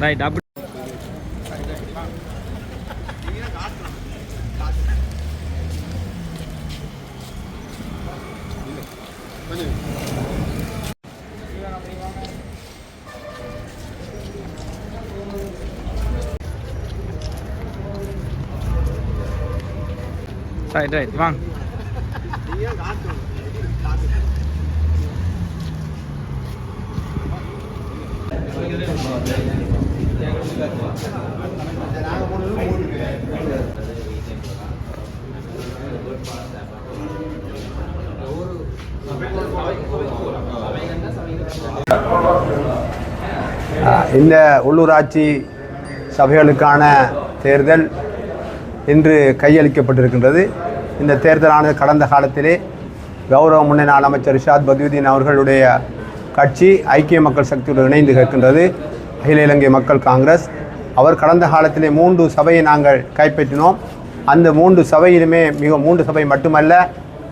Right அப்படி right right வாங்க இந்த உள்ளூராட்சி சபைகளுக்கான தேர்தல் இன்று கையளிக்கப்பட்டிருக்கின்றது. இந்த தேர்தலானது கடந்த காலத்திலே கௌரவ முன்னாள் அமைச்சர் ரிஷாத் பதியுதீன் அவர்களுடைய கட்சி ஐக்கிய மக்கள் சக்தியுடன் இணைந்து கேட்கின்றது. அகில இலங்கை மக்கள் காங்கிரஸ். அவர் கடந்த காலத்திலே மூன்று சபையை நாங்கள் கைப்பற்றினோம். அந்த மூன்று சபையிலுமே மிக மூன்று சபை மட்டுமல்ல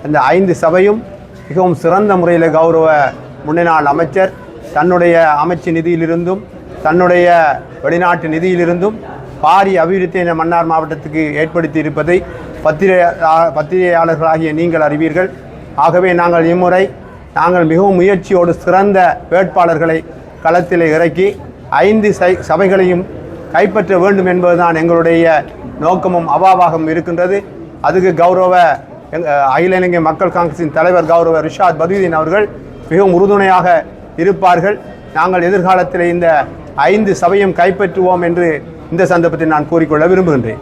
அந்த ஐந்து சபையும் மிகவும் சிறந்த முறையில் கௌரவ முன்னாள் அமைச்சர் தன்னுடைய அமைச்சு நிதியிலிருந்தும் தன்னுடைய வெளிநாட்டு நிதியிலிருந்தும் பாரிய அபிவிருத்தியை என மன்னார் மாவட்டத்துக்கு ஏற்படுத்தி இருப்பதை பத்திரிகை பத்திரிகையாளர்களாகிய நீங்கள் அறிவீர்கள். ஆகவே நாங்கள் இம்முறை நாங்கள் மிகவும் முயற்சியோடு சிறந்த வேட்பாளர்களை களத்தில் இறக்கி ஐந்து சை சபைகளையும் கைப்பற்ற வேண்டும் என்பதுதான் எங்களுடைய நோக்கமும் அவாவாகவும் இருக்கின்றது. அதுக்கு கௌரவ அகில இலங்கை மக்கள் காங்கிரசின் தலைவர் கௌரவ ரிஷாத் பதுதீன் அவர்கள் மிகவும் உறுதுணையாக இருப்பார்கள். நாங்கள் எதிர்காலத்தில் இந்த ஐந்து சபையும் கைப்பற்றுவோம் என்று இந்த சந்தர்ப்பத்தில் நான் கூறிக்கொள்ள விரும்புகின்றேன்.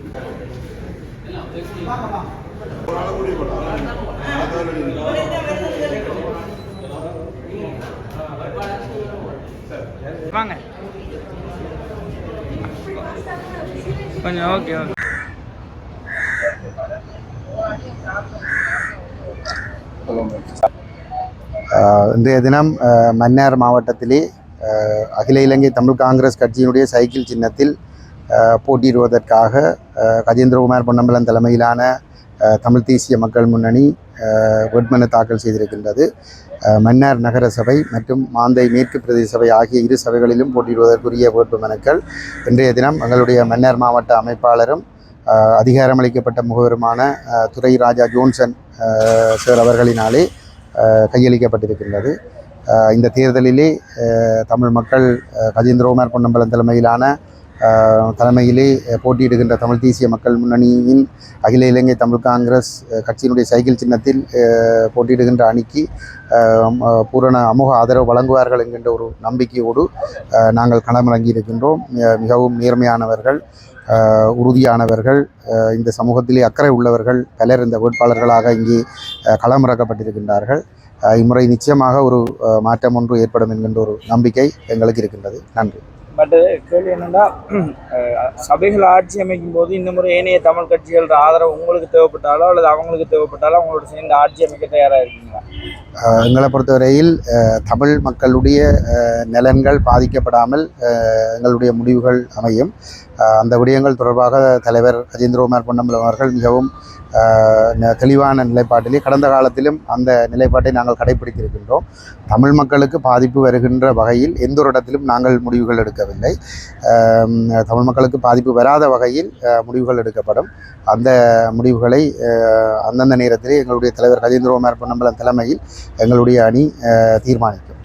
வாங்க. கொஞ்சம் ஓகே ஓகே இன்றைய தினம் மன்னார் மாவட்டத்திலே அகில இலங்கை தமிழ் காங்கிரஸ் கட்சியினுடைய சைக்கிள் சின்னத்தில் போட்டியிடுவதற்காக கஜேந்திரகுமார் பொன்னம்பலம் தலைமையிலான தமிழ் தேசிய மக்கள் முன்னணி வேட்புமனு தாக்கல் செய்திருக்கின்றது. மன்னார் நகர சபை மற்றும் மாந்தை மேற்கு பிரதேச சபை ஆகிய இரு சபைகளிலும் போட்டியிடுவதற்குரிய வேட்புமனுக்கள். இன்றைய தினம் எங்களுடைய மன்னார் மாவட்ட அமைப்பாளரும் அதிகாரமளிக்கப்பட்ட முகவருமான துறை ராஜா ஜோன்சன் சார் அவர்களினாலே கையளிக்கப்பட்டிருக்கின்றது. இந்த தேர்தலிலே தமிழ் மக்கள் கஜேந்திரகுமார் பொன்னம்பலம் தலைமையிலான தலைமையிலே போட்டியிடுகின்ற தமிழ் தேசிய மக்கள் முன்னணியின் அகில இலங்கை தமிழ் காங்கிரஸ் கட்சியினுடைய சைக்கிள் சின்னத்தில் போட்டியிடுகின்ற அணிக்கு பூரண அமோக ஆதரவு வழங்குவார்கள் என்கின்ற ஒரு நம்பிக்கையோடு நாங்கள் களமிறங்கி இருக்கின்றோம் மிகவும் நேர்மையானவர்கள் உறுதியானவர்கள் இந்த சமூகத்திலே அக்கறை உள்ளவர்கள் பலர் இந்த வேட்பாளர்களாக இங்கே களமிறக்கப்பட்டிருக்கின்றார்கள். இம்முறை நிச்சயமாக ஒரு மாற்றம் ஒன்று ஏற்படும் என்கின்ற ஒரு நம்பிக்கை எங்களுக்கு இருக்கின்றது. நன்றி. பட் கேள்வி என்னென்னா சபைகள் ஆட்சி அமைக்கும் போது இந்த முறை ஏனைய தமிழ் கட்சிகளோட ஆதரவு உங்களுக்கு தேவைப்பட்டாலோ அல்லது அவங்களுக்கு தேவைப்பட்டாலோ அவங்களோட சேர்ந்து ஆட்சி அமைக்க தயாராக இருக்கீங்களா? எங்களை பொறுத்தவரையில் தமிழ் மக்களுடைய நலன்கள் பாதிக்கப்படாமல் எங்களுடைய முடிவுகள் அமையும். அந்த விடயங்கள் தொடர்பாக தலைவர் கஜேந்திரகுமார் பொன்னம்பலம் அவர்கள் மிகவும் ந- தெளிவான நிலைப்பாட்டிலே கடந்த காலத்திலும் அந்த நிலைப்பாட்டை நாங்கள் கடைபிடித்திருக்கின்றோம் தமிழ் மக்களுக்கு பாதிப்பு வருகின்ற வகையில் எந்த ஒரு இடத்திலும் நாங்கள் முடிவுகள் எடுக்கவில்லை. தமிழ் மக்களுக்கு பாதிப்பு வராத வகையில் முடிவுகள் எடுக்கப்படும். அந்த முடிவுகளை அந்தந்த நேரத்திலே எங்களுடைய தலைவர் கஜேந்திரகுமார் பொன்னம்பலம் தலைமையில் எங்களுடைய அணி ஆஹ் தீர்மானிக்கும்